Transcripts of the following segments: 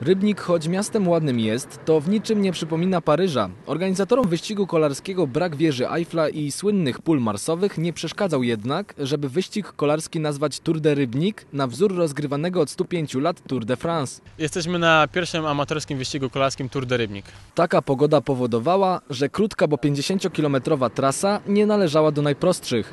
Rybnik, choć miastem ładnym jest, to w niczym nie przypomina Paryża. Organizatorom wyścigu kolarskiego brak wieży Eiffla i słynnych pól marsowych nie przeszkadzał jednak, żeby wyścig kolarski nazwać Tour de Rybnik na wzór rozgrywanego od 105 lat Tour de France. Jesteśmy na pierwszym amatorskim wyścigu kolarskim Tour de Rybnik. Taka pogoda powodowała, że krótka, bo 50-kilometrowa trasa nie należała do najprostszych.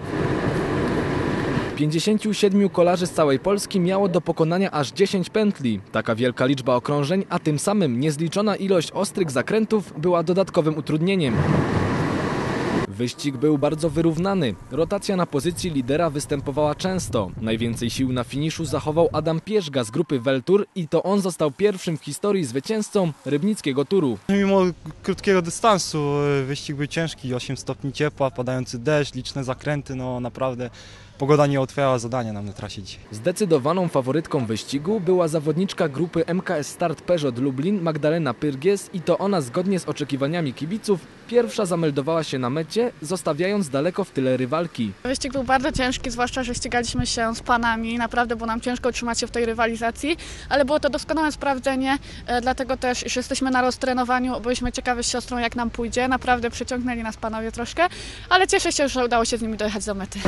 57 kolarzy z całej Polski miało do pokonania aż 10 pętli. Taka wielka liczba okrążeń, a tym samym niezliczona ilość ostrych zakrętów była dodatkowym utrudnieniem. Wyścig był bardzo wyrównany. Rotacja na pozycji lidera występowała często. Najwięcej sił na finiszu zachował Adam Pierzga z grupy Weltur i to on został pierwszym w historii zwycięzcą rybnickiego turu. Mimo krótkiego dystansu y, wyścig był ciężki, 8 stopni ciepła, padający deszcz, liczne zakręty, no naprawdę pogoda nie otwierała zadania nam na trasie dzisiaj. Zdecydowaną faworytką wyścigu była zawodniczka grupy MKS Start Peugeot Lublin Magdalena Pyrgies i to ona zgodnie z oczekiwaniami kibiców pierwsza zameldowała się na mecie, zostawiając daleko w tyle rywalki. Wyścig był bardzo ciężki, zwłaszcza, że ścigaliśmy się z panami. Naprawdę było nam ciężko utrzymać się w tej rywalizacji, ale było to doskonałe sprawdzenie, e, dlatego też, że jesteśmy na roztrenowaniu, byliśmy ciekawi z siostrą, jak nam pójdzie. Naprawdę przyciągnęli nas panowie troszkę, ale cieszę się, że udało się z nimi dojechać do mety.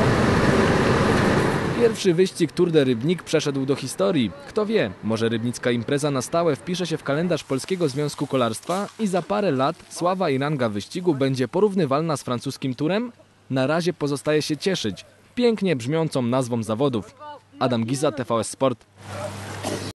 Pierwszy wyścig Tour de Rybnik przeszedł do historii. Kto wie, może rybnicka impreza na stałe wpisze się w kalendarz Polskiego Związku Kolarstwa i za parę lat sława i ranga wyścigu będzie porównywalna z francuskim turem? Na razie pozostaje się cieszyć pięknie brzmiącą nazwą zawodów. Adam Giza, TVS Sport.